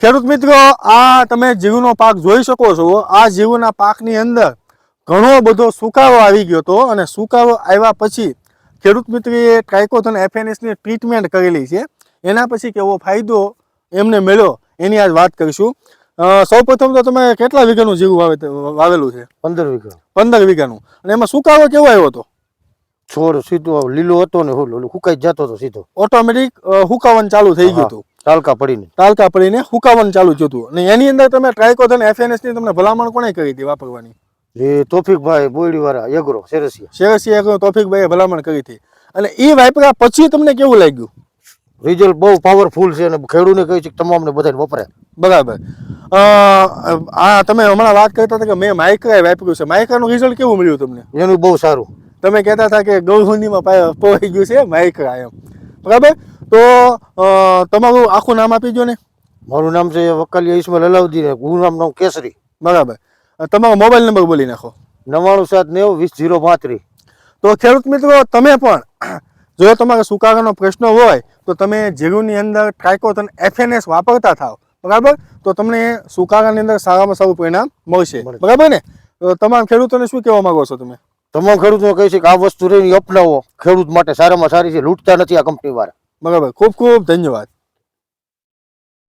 ખેડૂત મિત્રો આ તમે જીવનો પાક જોઈ શકો છો. આ જીવના પાકની અંદર ઘણો બધો સુકાવો આવી ગયો હતો અને સુકાવો આવ્યા પછી ખેડૂત મિત્રએ ટ્રાઇકોથન એફએનએસની ટ્રીટમેન્ટ કરેલી છે. એના પછી કેવો ફાયદો એમને મળ્યો એની આજ વાત કરીશું. સૌ સૌપ્રથમ તો તમે કેટલા વીઘાનું જીવું વાવે વાવેલું છે? પંદર વીઘા. પંદર વીઘાનું. અને એમાં સુકાવો કેવો આવ્યો હતો? છોડ સીધો લીલો હતો ને સુકાઈ હુકાઈ જતો હતો સીધો. ઓટોમેટિક હુકાવાનું ચાલુ થઈ ગયું હતું. તાલકા પડીને. ટાલકા પડીને હુકાવાનું ચાલુ જોતું અને એની અંદર તમે ટ્રાઇકોથન એફએનએસની તમને ભલામણ કોણે કરી હતી વાપરવાની? એ તોફિકભાઈ બોયડી વાળા એગ્રો શેરસિયા. શેરસિયા તોફિકભાઈએ ભલામણ કરી હતી. અને એ વાપર્યા પછી તમને કેવું લાગ્યું? રિઝલ્ટ બહુ પાવરફુલ છે અને ખેડૂને કહ્યું છે કે તમામને બધાને વપરાય. બરાબર. આ તમે હમણાં વાત કરતા હતા કે મેં માઇક્રાએ વાપર્યું છે. માઇક્રાનું રિઝલ્ટ કેવું મળ્યું તમને? એનું બહુ સારું. તમે કહેતા હતા કે ગૌહુનીમાં પાય- પોવાઈ ગયું છે માઇક્રા એમ. બરાબર? તો તમારું આખું નામ આપી દો ને. મારું નામ છે વકાલિયા ઇસ્માઇલ અલાઉદ્દીન હું નામ કેસરી. બરાબર. તમારો મોબાઈલ નંબર બોલી નાખો. નવાણું સાત નેવું વીસ જીરો પાંત્રીસ. તો ખેડૂત મિત્રો તમે પણ જો તમારે સુકારાનો પ્રશ્ન હોય તો તમે જીરુની અંદર ટ્રાઇકોથન એફએનએસ વાપરતા થાવ બરાબર? તો તમને સુકારાની અંદર સારામાં સારું પરિણામ મળશે. મળે. બરાબર ને? તો તમામ ખેડૂતોને શું કહેવા માંગો છો તમે? તમામ ખેડૂતોને કહે છે કે આ વસ્તુ રહીને અપનાવો. ખેડૂત માટે સારામાં સારી છે લૂંટતા નથી આ કંપની વાળા બરાબર. ખૂબ ખૂબ ધન્યવાદ.